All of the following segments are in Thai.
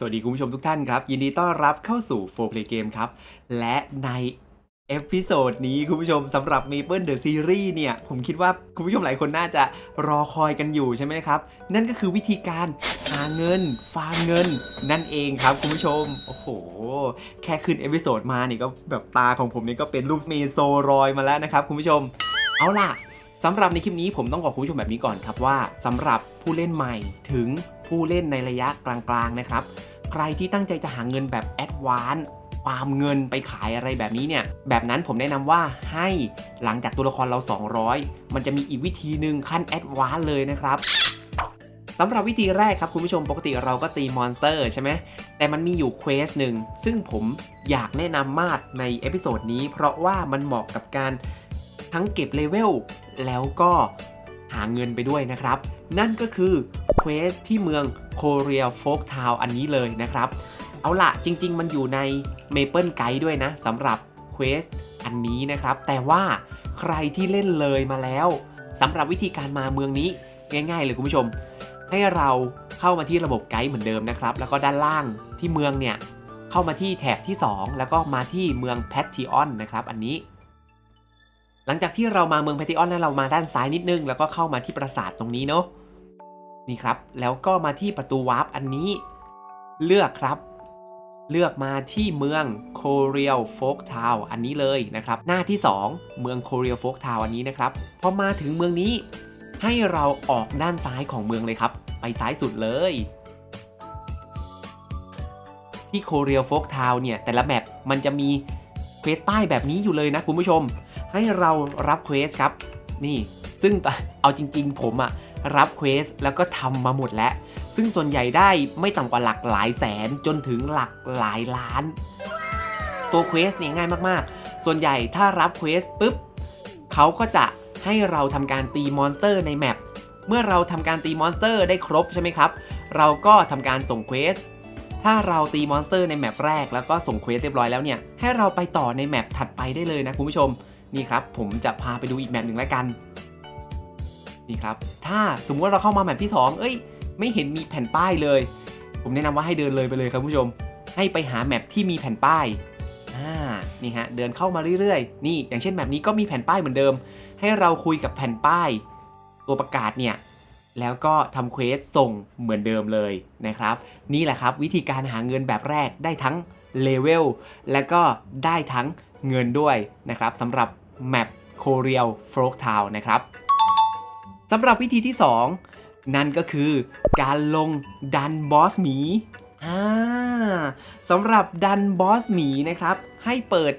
สวัสดีคุณผู้ชมทุกท่านครับ ยินดีต้อนรับเข้าสู่ 4 Play Game ครับ และในเอพิโซดนี้คุณผู้ชมสำหรับ Maple The Series เนี่ย ผมคิดว่าคุณผู้ชมหลายคนน่าจะรอคอยกันอยู่ใช่ไหมครับ นั่นก็คือวิธีการหาเงิน ฟาร์มเงิน นั่นเองครับคุณผู้ชม โอ้โห แค่ขึ้นเอพิโซดมานี่ก็แบบตาของผมนี่ก็เป็นรูปเมโซรอยมาแล้วนะครับคุณผู้ชม เอาล่ะ สำหรับในคลิปนี้ผมต้องบอกคุณผู้ชมแบบนี้ก่อนครับว่าสำหรับผู้เล่นใหม่ถึงผู้เล่นในระยะกลางๆนะครับ ใครที่ตั้งใจจะหาเงินแบบแอดวานซ์ฟามเงินไปขายอะไรแบบนี้เนี่ย แบบนั้นผมแนะนำว่าให้หลังจากตัวละครเรา 200 มันจะมีอีกวิธีหนึ่งขั้นแอดวานซ์เลยนะครับสำหรับวิธีแรกครับคุณผู้ชมปกติเราก็ตีมอนสเตอร์ใช่ไหมแต่มันมีอยู่เควสหนึ่งซึ่งผมอยากแนะนำมากในเอพิโซดนี้เพราะว่ามันเหมาะกับการ ทั้งเก็บเลเวลแล้วก็หาเงินไปด้วยนะครับ นั่นก็คือเควสที่เมืองโคเรียโฟกทาวอันนี้เลยนะครับ เอาละจริง ๆ มันอยู่ใน Maple Guide ด้วยนะสำหรับเควสอันนี้นะครับ แต่ว่าใครที่เล่นเลยมาแล้วสำหรับวิธีการมาเมืองนี้ง่าย ๆ เลยคุณผู้ชม ให้เราเข้ามาที่ระบบไกด์เหมือนเดิมนะครับ แล้วก็ด้านล่างที่เมืองเนี่ยเข้ามาที่แถบที่ 2 แล้วก็มาที่เมืองแพทติออนนะครับ อันนี้ หลังจากที่เรามาเมืองแพติออนแล้วเรามาด้านซ้ายนิดนึง แล้วก็เข้ามาที่ปราสาทตรงนี้เนาะนี่ครับ แล้วก็มาที่ประตูวาร์ปอันนี้ เลือกครับ เลือกมาที่เมืองโคเรียลโฟกทาวอันนี้เลยนะครับ หน้าที่ 2 เมืองโคเรียลโฟกทาวอันนี้นะครับพอมาถึงเมืองนี้ ให้เราออกด้านซ้ายของเมืองเลยครับ ไปซ้ายสุดเลย ที่โคเรียลโฟกทาวเนี่ยแต่ละแมปมันจะมีเควสป้ายแบบนี้อยู่เลยนะคุณผู้ชม ให้เรารับเควสครับ นี่ซึ่งเอาจริง ๆ ผมอะรับเควสแล้วก็ทำมาหมดแล้ว ซึ่งส่วนใหญ่ได้ไม่ต่ำกว่าหลักหลายแสนจนถึงหลักหลายล้าน ตัวเควสเนี่ยง่ายมากๆ ส่วนใหญ่ถ้ารับเควสปุ๊บเขาก็จะให้เราทำการตีมอนสเตอร์ในแมปเมื่อเราทำการตีมอนสเตอร์ได้ครบใช่ไหมครับ เราก็ทำการส่งเควส ถ้าเราตีมอนสเตอร์ในแมปแรกแล้วก็ส่งเควสเรียบร้อยแล้วเนี่ย ให้เราไปต่อในแมปถัดไปได้เลยนะคุณผู้ชม นี่ครับผมจะพาไปดูอีกแมปหนึ่งแล้วกัน นี่ครับ ถ้าสมมติว่าเราเข้ามาแมปที่ 2 เอ้ย ไม่เห็นมีแผ่นป้ายเลย ผมแนะนำว่าให้เดินเลยไปเลยครับผู้ชม ให้ไปหาแมปที่มีแผ่นป้ายอ่านี่ฮะเดินเข้ามาเรื่อยๆ นี่อย่างเช่นแมปนี้ก็มีแผ่นป้ายเหมือนเดิม ให้เราคุยกับแผ่นป้าย ตัวประกาศเนี่ยแล้วก็ทำเควสส่งเหมือนเดิมเลยนะครับ นี่แหละครับวิธีการหาเงินแบบแรกได้ทั้งเลเวลและก็ได้ทั้งเงินด้วยนะครับสำหรับ แมปโคเรียลโฟกทาวนะครับสำหรับวิธีที่ 2 นั่นก็คือการลงดันบอสหมีอ่าสำหรับดันบอสหมีนะครับ ให้เปิด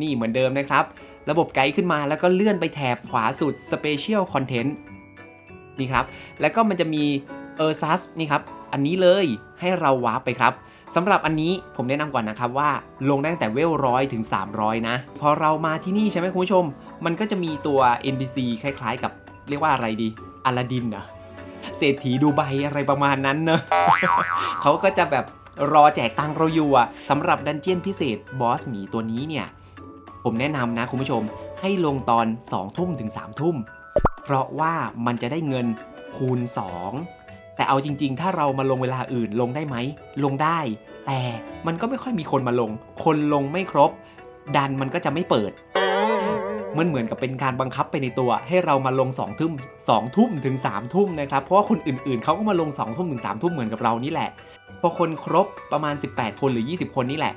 นี่เหมือนเดิมนะครับ ระบบไกด์ขึ้นมาแล้วก็เลื่อนไปแถบขวาสุด Special Content นี่ครับ แล้วก็มันจะมีเออร์ซัสนี่ครับ อันนี้เลยให้เราวาร์ปไปครับ สำหรับอันนี้ผมแนะนำก่อนนะครับว่าลงได้ตั้งแต่เวลร้อยถึง 300 นะ พอเรามาที่นี่ใช่ไหมคุณผู้ชม มันก็จะมีตัว NPC คล้ายๆ กับเรียกว่าอะไรดีอลาดินนะเศรษฐีดูไบอะไรประมาณนั้นเนอะเขาก็จะแบบรอแจกตังเราอยู่อะสำหรับดันเจียนพิเศษบอสหมีตัวนี้เนี่ย ผมแนะนำนะคุณผู้ชมให้ลงตอน 2 ทุ่มถึง 3 ทุ่ม เพราะว่ามันจะได้เงินคูณ 2 แต่เอาจริง ๆ ถ้าเรามาลงเวลาอื่นลงได้ไหม ลงได้ แต่มันก็ไม่ค่อยมีคนมาลง คนลงไม่ครบ ดันมันก็จะไม่เปิด มันเหมือนกับเป็นการบังคับไปในตัว ให้เรามาลง2ทุ่ม2ทุ่มถึง3ทุ่มนะครับ เพราะว่าคนอื่นๆ เขาก็มาลง2ทุ่มถึง3ทุ่มเหมือนกับเรานี่แหละ พอคนครบประมาณ 18 คนหรือ 20 คนนี่แหละ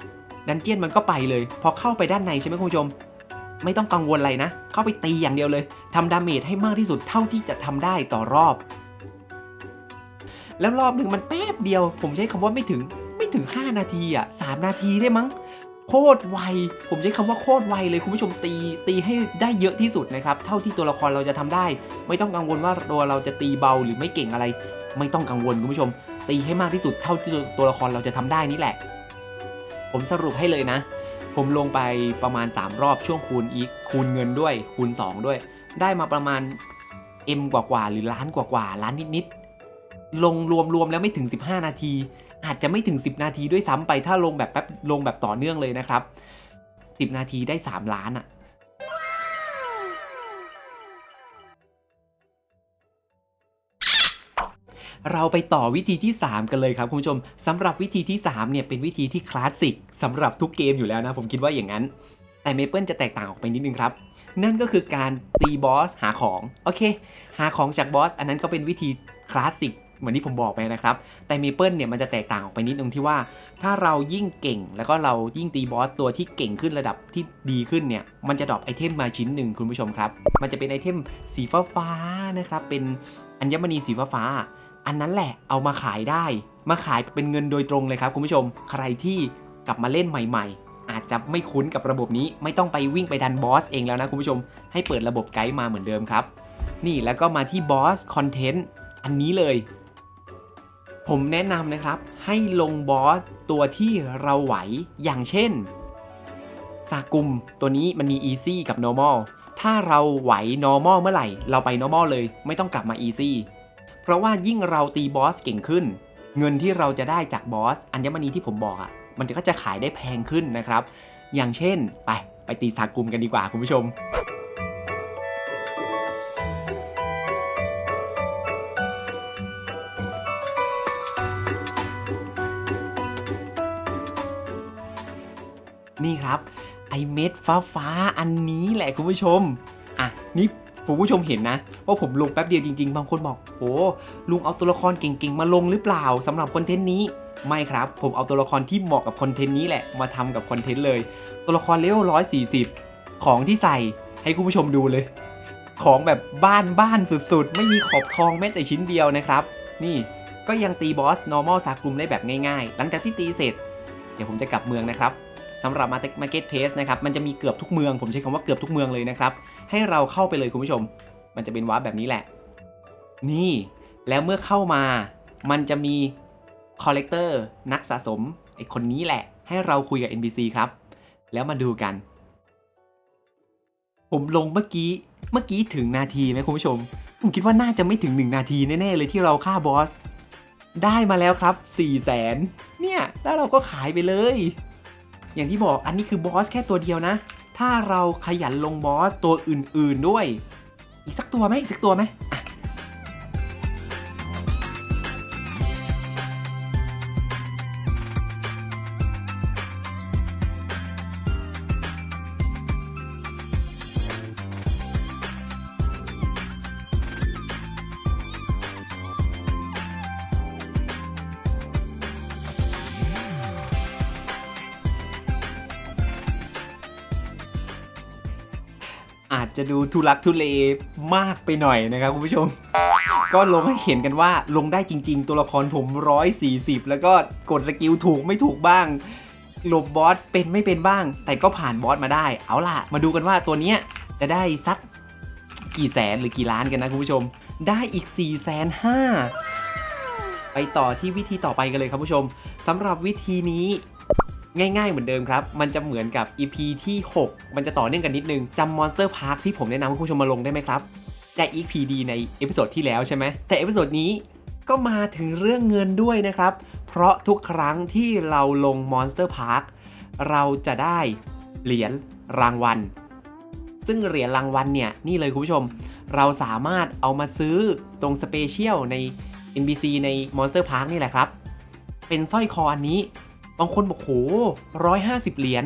ดันเจียนมันก็ไปเลย พอเข้าไปด้านในใช่ไหมคุณผู้ชมไม่ต้องกังวลอะไรนะ เข้าไปตีอย่างเดียวเลย ทำดาเมจให้มากที่สุดเท่าที่จะทำได้ต่อรอบ แล้วรอบหนึ่งมันแป๊บเดียว ผมใช้คำว่าไม่ถึงไม่ถึง 5 นาทีอะ3นาทีได้มั้งโคตรไว ผมใช้คำว่าโคตรไวเลยคุณผู้ชมตีตีให้ได้เยอะที่สุดนะครับ เท่าที่ตัวละครเราจะทำได้ ไม่ต้องกังวลว่าตัวเราจะตีเบาหรือไม่เก่งอะไร ไม่ต้องกังวลคุณผู้ชม ตีให้มากที่สุดเท่าที่ตัวละครเราจะทำได้นี่แหละ ผมสรุปให้เลยนะ ผมลงไปประมาณ 3 รอบช่วงคูณอีกคูณเงินด้วย คูณ 2 ด้วย ได้มาประมาณ M กว่าๆหรือล้านกว่าๆล้านนิดๆ ลงรวมๆแล้วไม่ถึง 15 นาที อาจจะไม่ถึง 10 นาทีด้วยซ้ำไปถ้าลงแบบแป๊บลงแบบต่อเนื่องเลยนะครับ 10 นาทีได้ 3 ล้านอะเราไปต่อวิธีที่ 3 กันเลยครับคุณผู้ชมสำหรับวิธีที่ 3 เนี่ยเป็นวิธีที่คลาสสิกสำหรับทุกเกมอยู่แล้วนะผมคิดว่าอย่างนั้น แต่เมเปิลจะแตกต่างออกไปนิดนึงครับ นั่นก็คือการตีบอสหาของ โอเค หาของจากบอสอันนั้นก็เป็นวิธีคลาสสิก เหมือนที่ผมบอกไปนะครับ แต่เมเปิลเนี่ยมันจะแตกต่างออกไปนิดนึงที่ว่า ถ้าเรายิ่งเก่ง แล้วก็เรายิ่งตีบอสตัวที่เก่งขึ้นระดับที่ดีขึ้นเนี่ยมันจะดรอปไอเทมมาชิ้นหนึ่งคุณผู้ชมครับ มันจะเป็นไอเทมสีฟ้าฟ้านะครับเป็นอัญมณีสีฟ้าฟ้าอันนั้นแหละเอามาขายได้ มาขายเป็นเงินโดยตรงเลยครับคุณผู้ชมใครที่กลับมาเล่นใหม่ ๆ อาจจะไม่คุ้นกับระบบนี้ไม่ต้องไปวิ่งไปดันบอสเองแล้วนะคุณผู้ชม ให้เปิดระบบไกด์มาเหมือนเดิมครับ นี่แล้วก็มาที่บอสคอนเทนต์อันนี้เลย ผมแนะนำนะครับให้ลงบอสตัวที่เราไหวอย่างเช่นซากุมตัวนี้มันมี Easy กับ Normal ถ้าเราไหว Normal เมื่อไหร่ เราไป Normal เลย ไม่ต้องกลับมา Easy เพราะว่ายิ่งเราตีบอสเก่งขึ้น เงินที่เราจะได้จากบอสอัญมณีที่ผมบอกอะ่ะ มันก็จะขายได้แพงขึ้นนะครับ อย่างเช่น ไปไปตีซากุมกันดีกว่าคุณผู้ชม นี่ครับไอเม็ดฟ้าฟ้าอันนี้แหละคุณผู้ชม อะนี่ผมผู้ชมเห็นนะ ว่าผมลงแป๊บเดียวจริง ๆ บางคนบอกโหลุงเอาตัวละครเก่งๆ มาลงหรือเปล่าสำหรับคอนเทนต์นี้ ไม่ครับ ผมเอาตัวละครที่เหมาะกับคอนเทนต์นี้แหละมาทำกับคอนเทนต์เลย ตัวละครเลเวล140ของที่ใส่ให้คุณผู้ชมดูเลย ของแบบบ้านบ้านสุดๆ ไม่มีขอบทองแม้แต่ชิ้นเดียวนะครับ นี่ก็ยังตีบอส normal ซากุมได้แบบง่ายๆ หลังจากที่ตีเสร็จ เดี๋ยวผมจะกลับเมืองนะครับ สำหรับ Market Place นะครับมันจะมีเกือบทุกเมือง ผมใช้คำว่าเกือบทุกเมืองเลยนะครับ ให้เราเข้าไปเลยคุณผู้ชม มันจะเป็นวาร์ปแบบนี้แหละ นี่แล้วเมื่อเข้ามา มันจะมีคอลเลกเตอร์นักสะสมไอคนนี้แหละ ให้เราคุยกับ NPC ครับ แล้วมาดูกัน ผมลงเมื่อกี้เมื่อกี้ถึงนาทีไหมคุณผู้ชม ผมคิดว่าน่าจะไม่ถึง 1 นาทีแน่ๆเลยที่เราฆ่าบอสได้มาแล้วครับ 4 0 0แสนเนี่ย แล้วเราก็ขายไปเลย อย่างที่บอกอันนี้คือบอสแค่ตัวเดียวนะ ถ้าเราขยันลงบอสตัวอื่นๆด้วย อีกสักตัวไหมอีกสักตัวไหมอะ อาจจะดูทุลักทุเลมากไปหน่อยนะครับคุณผู้ชม ก็ลงให้เห็นกันว่าลงได้จริง ๆ ตัวละครผม 140 แล้วก็กดสกิลถูกไม่ถูกบ้างหลบบอสเป็นไม่เป็นบ้าง แต่ก็ผ่านบอสมาได้ เอาล่ะ มาดูกันว่าตัวเนี้ยจะได้สักกี่แสนหรือกี่ล้านกันนะคุณผู้ชม ได้อีก4 5 0 0 0ไปต่อที่วิธีต่อไปกันเลยครับผู้ชมสำหรับวิธีนี้ ง่ายๆเหมือนเดิมครับ มันจะเหมือนกับ EP ที่ 6 มันจะต่อเนื่องกันนิดนึงจำ Monster Park ที่ผมแนะนำให้คุณผู้ชมมาลงได้ไหมครับ ได้ EP ดีในเอพิโซดที่แล้วใช่ไหม แต่เอพิโซดนี้ก็มาถึงเรื่องเงินด้วยนะครับ เพราะทุกครั้งที่เราลง Monster Park เราจะได้เหรียญรางวัล ซึ่งเหรียญรางวัลเนี่ยนี่เลยคุณผู้ชม เราสามารถเอามาซื้อตรงสเปเชียลใน NBC ใน Monster Park นี่แหละครับ เป็นสร้อยคออันนี้ บางคนบอกโหร้อยห้าสิบเหรียญ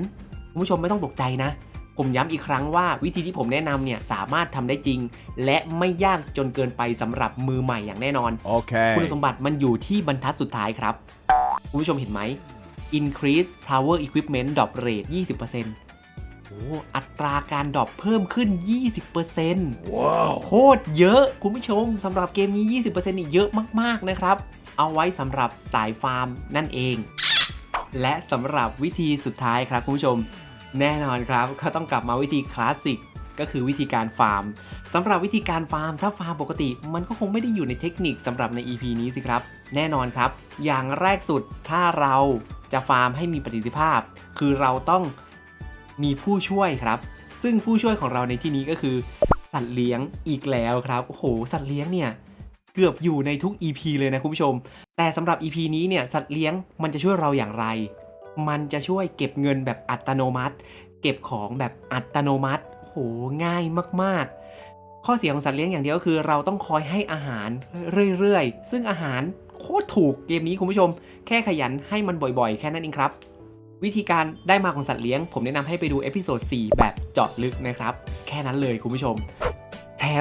คุณผู้ชมไม่ต้องตกใจนะ ผมย้ำอีกครั้งว่าวิธีที่ผมแนะนำเนี่ยสามารถทำได้จริง และไม่ยากจนเกินไปสำหรับมือใหม่อย่างแน่นอน Okay. คุณสมบัติมันอยู่ที่บรรทัดสุดท้ายครับ คุณผู้ชมเห็นไหม increase power equipment drop rate 20%โอ้อัตราการดรอปเพิ่มขึ้น 20% Wow. โคตรเยอะคุณผู้ชมสำหรับเกมนี้ 20%นี่เยอะมาก ๆ นะครับ เอาไว้สำหรับสายฟาร์มนั่นเอง และสำหรับวิธีสุดท้ายครับคุณผู้ชม แน่นอนครับก็ต้องกลับมาวิธีคลาสสิกก็คือวิธีการฟาร์มสำหรับวิธีการฟาร์มถ้าฟาร์มปกติ มันก็คงไม่ได้อยู่ในเทคนิคสำหรับใน EP นี้สิครับ แน่นอนครับ อย่างแรกสุดถ้าเราจะฟาร์มให้มีประสิทธิภาพ คือเราต้องมีผู้ช่วยครับ ซึ่งผู้ช่วยของเราในที่นี้ก็คือสัตว์เลี้ยงอีกแล้วครับโอ้โหสัตว์เลี้ยงเนี่ย เกือบอยู่ในทุก EP เลยนะคุณผู้ชม แต่สำหรับ EP นี้เนี่ยสัตว์เลี้ยงมันจะช่วยเราอย่างไร มันจะช่วยเก็บเงินแบบอัตโนมัติ เก็บของแบบอัตโนมัติโหง่ายมากๆ ข้อเสียของสัตว์เลี้ยงอย่างเดียวก็คือ เราต้องคอยให้อาหารเรื่อยๆ ซึ่งอาหารโคตรถูกเกมนี้คุณผู้ชม แค่ขยันให้มันบ่อยๆ แค่นั้นเองครับ วิธีการได้มาของสัตว์เลี้ยง ผมแนะนำให้ไปดูเอพิโซด4แบบเจาะลึกนะครับ แค่นั้นเลยคุณผู้ชม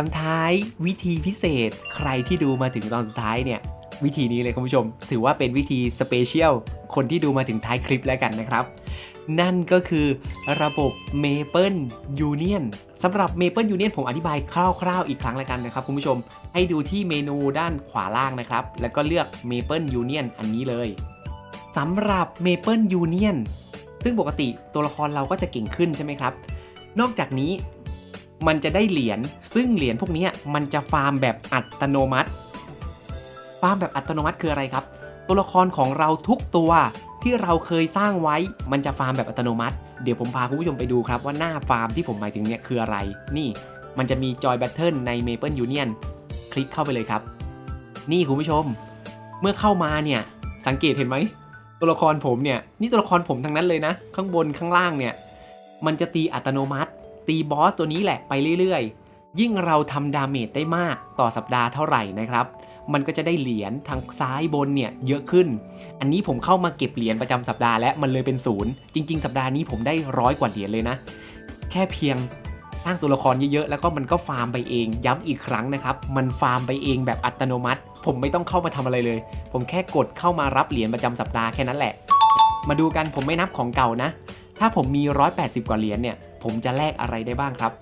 มท้ายวิธีพิเศษ ใครที่ดูมาถึงตอนสุดท้ายเนี่ย วิธีนี้เลยคุณผู้ชม ถือว่าเป็นวิธีสเปเชียลคนที่ดูมาถึงท้ายคลิปแล้วกันนะครับ นั่นก็คือระบบ Maple Union สำหรับ Maple Union ผมอธิบายคร่าวๆอีกครั้งแล้วกันนะครับคุณผู้ชมให้ดูที่เมนูด้านขวาล่างนะครับ แล้วก็เลือก Maple Union อันนี้เลยสำหรับ Maple Union ซึ่งปกติตัวละครเราก็จะเก่งขึ้นใช่ไหมครับ นอกจากนี้ มันจะได้เหรียญซึ่งเหรียญพวกนี้มันจะฟาร์มแบบอัตโนมัติ ฟาร์มแบบอัตโนมัติคืออะไรครับ ตัวละครของเราทุกตัวที่เราเคยสร้างไว้ มันจะฟาร์มแบบอัตโนมัติ เดี๋ยวผมพาคุณผู้ชมไปดูครับว่าหน้าฟาร์มที่ผมหมายถึงเนี่ยคืออะไร นี่ มันจะมีจอยแบทเทิลใน Maple Union คลิกเข้าไปเลยครับ นี่คุณผู้ชม เมื่อเข้ามาเนี่ยสังเกตเห็นไหมตัวละครผมเนี่ยนี่ตัวละครผมทั้งนั้นเลยนะ ข้างบนข้างล่างเนี่ยมันจะตีอัตโนมัติ ตีบอสตัวนี้แหละไปเรื่อยๆ ยิ่งเราทำดาเมจได้มากต่อสัปดาห์เท่าไหร่นะครับ มันก็จะได้เหรียญทางซ้ายบนเนี่ยเยอะขึ้น อันนี้ผมเข้ามาเก็บเหรียญประจำสัปดาห์และมันเลยเป็นศูนย์จริง ๆ สัปดาห์นี้ผมได้ร้อยกว่าเหรียญเลยนะ แค่เพียงสร้างตัวละครเยอะๆ แล้วก็มันก็ฟาร์มไปเอง ย้ำอีกครั้งนะครับ มันฟาร์มไปเองแบบอัตโนมัติ ผมไม่ต้องเข้ามาทำอะไรเลย ผมแค่กดเข้ามารับเหรียญประจำสัปดาห์แค่นั้นแหละ มาดูกันผมไม่นับของเก่านะ ถ้าผมมี 180 กว่าเหรียญเนี่ย ผมจะแลกอะไรได้บ้างครับ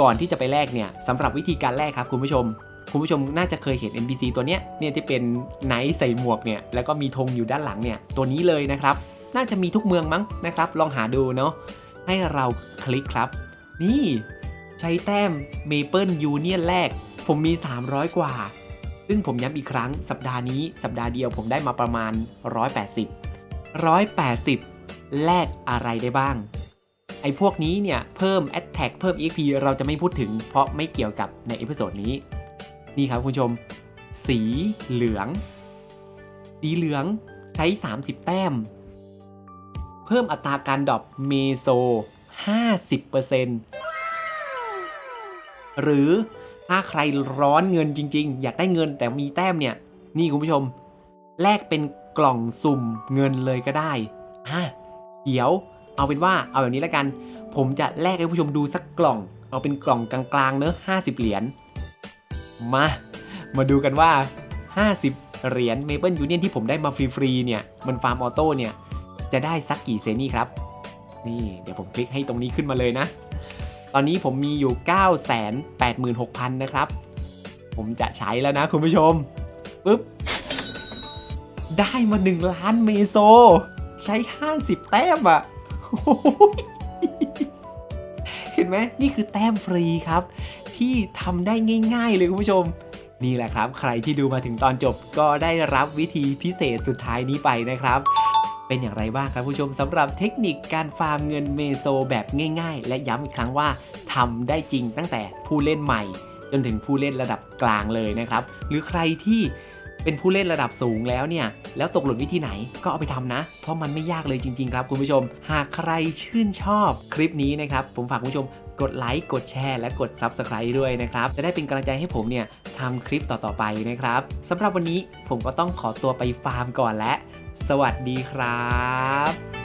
ก่อนที่จะไปแลกเนี่ยสำหรับวิธีการแลกครับคุณผู้ชม คุณผู้ชมน่าจะเคยเห็น NPC ตัวเนี้ยเนี่ยที่เป็นไนท์ใส่หมวกเนี่ยแล้วก็มีธงอยู่ด้านหลังเนี่ยตัวนี้เลยนะครับ น่าจะมีทุกเมืองมั้งนะครับ ลองหาดูเนาะให้เราคลิกครับ นี่ใช้แต้ม Maple Union แรก ผมมี 300 กว่า ซึ่งผมย้ำอีกครั้งสัปดาห์นี้สัปดาห์เดียวผมได้มาประมาณ 180 180 แลกอะไรได้บ้าง ไอ้พวกนี้เนี่ย เพิ่ม Attack เพิ่ม EXP เราจะไม่พูดถึง เพราะไม่เกี่ยวกับในเอพิโซดนี้ นี่ครับคุณผู้ชม สีเหลือง สีเหลืองใช้ 30 แต้ม เพิ่มอัตราการดรอปเมโซ 50%หรือถ้าใครร้อนเงินจริง ๆ อยากได้เงินแต่มีแต้มเนี่ย นี่คุณผู้ชม แลกเป็นกล่องสุ่มเงินเลยก็ได้อะ เดี๋ยว เอาเป็นว่าเอาแบบนี้แล้วกัน ผมจะแลกให้ผู้ชมดูสักกล่อง เอาเป็นกล่องกลางๆเนอะ50 เหรียญมา มาดูกันว่า 50 เหรียญ Maple Union ที่ผมได้มาฟรีๆเนี่ยมันฟาร์มออโต้เนี่ยจะได้สักกี่เซนี่ครับ นี่เดี๋ยวผมคลิกให้ตรงนี้ขึ้นมาเลยนะ ตอนนี้ผมมีอยู่ 986,000 นะครับ ผมจะใช้แล้วนะคุณผู้ชมปึ๊บได้มา 1 ล้านเมโซ ใช้ 50 แต้มอะเห็นไหมนี่คือแต้มฟรีครับ ที่ทำได้ง่าย ๆ เลยคุณผู้ชม นี่แหละครับ ใครที่ดูมาถึงตอนจบก็ได้รับวิธีพิเศษสุดท้ายนี้ไปนะครับเป็นอย่างไรบ้างครับผู้ชมสำหรับเทคนิคการฟาร์มเงินเมโซแบบง่าย ๆ และย้ำอีกครั้งว่าทำได้จริงตั้งแต่ผู้เล่นใหม่ จนถึงผู้เล่นระดับกลางเลยนะครับ หรือใครที่ เป็นผู้เล่นระดับสูงแล้วเนี่ย แล้วตกหล่นวิธีไหนก็เอาไปทำนะ เพราะมันไม่ยากเลยจริง ๆ ครับคุณผู้ชม หากใครชื่นชอบคลิปนี้นะครับ ผมฝากคุณผู้ชมกดไลค์กดแชร์และกด Subscribe ด้วยนะครับ จะได้เป็นกำลังใจให้ผมเนี่ยทำคลิปต่อ ๆ ไปนะครับสำหรับวันนี้ผมก็ต้องขอตัวไปฟาร์มก่อนและ สวัสดีครับ